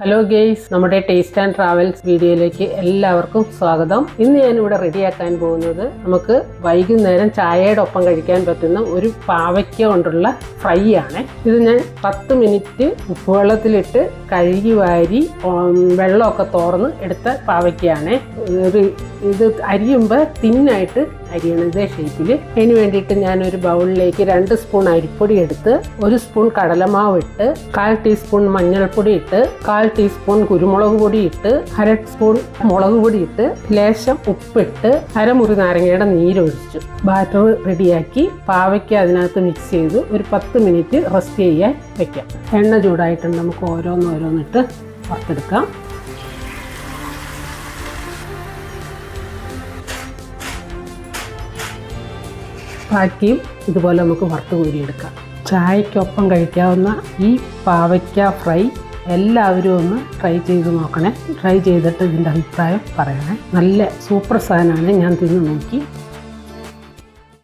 Hello guys നമ്മുടെ taste and travels വീഡിയോയിലേക്ക് എല്ലാവർക്കും സ്വാഗതം. ഇന്ന് ഞാൻ ഇവിടെ റെഡിയാക്കാൻ പോകുന്നത് നമുക്ക് വൈകുന്നേരം ചായയുടെ ഒപ്പം കഴിക്കാൻ പറ്റുന്ന ഒരു പാവയ്ക്ക കൊണ്ടുള്ള ഫ്രൈ ആണ്. ഇത് ഞാൻ പത്ത് മിനിറ്റ് ഉപ്പുവെള്ളത്തിലിട്ട് കഴുകി വാരി വെള്ളമൊക്കെ തോർന്ന് എടുത്ത പാവയ്ക്കയാണ്. ഒരു ഇത് അരിയുമ്പോൾ തിന്നായിട്ട് അരിയണം ഇതേ ഷേപ്പിൽ അതിന് വേണ്ടിയിട്ട് ഞാനൊരു ബൗളിലേക്ക് രണ്ട് സ്പൂൺ അരിപ്പൊടി എടുത്ത് ഒരു സ്പൂൺ കടലമാവ് ഇട്ട് കാൽ ടീസ്പൂൺ മഞ്ഞൾപ്പൊടി ഇട്ട് കാൽ ടീസ്പൂൺ കുരുമുളക് പൊടി ഇട്ട് അര സ്പൂൺ മുളക് പൊടി ഇട്ട് ലേശം ഉപ്പിട്ട് അരമുറി നാരങ്ങയുടെ നീരൊഴിച്ചു ബാറ്റർ റെഡിയാക്കി പാവയ്ക്ക് അതിനകത്ത് മിക്സ് ചെയ്ത് ഒരു പത്ത് മിനിറ്റ് റെസ്റ്റ് ചെയ്യാൻ വെക്കാം. എണ്ണ ചൂടായിട്ടുണ്ട്. നമുക്ക് ഓരോന്നോരോന്നിട്ട് വറുത്തെടുക്കാം. ബാക്കിയും ഇതുപോലെ നമുക്ക് വറുത്ത് കോരിയെടുക്കാം. ചായക്കൊപ്പം കഴിക്കാവുന്ന ഈ പാവയ്ക്ക ഫ്രൈ എല്ലാവരും ഒന്ന് ട്രൈ ചെയ്ത് നോക്കണേ. ട്രൈ ചെയ്തിട്ട് ഇതിന്റെ അഭിപ്രായം പറയണേ. നല്ല സൂപ്പർ സാധനമാണ്. ഞാൻ തിന്ന് നോക്കി.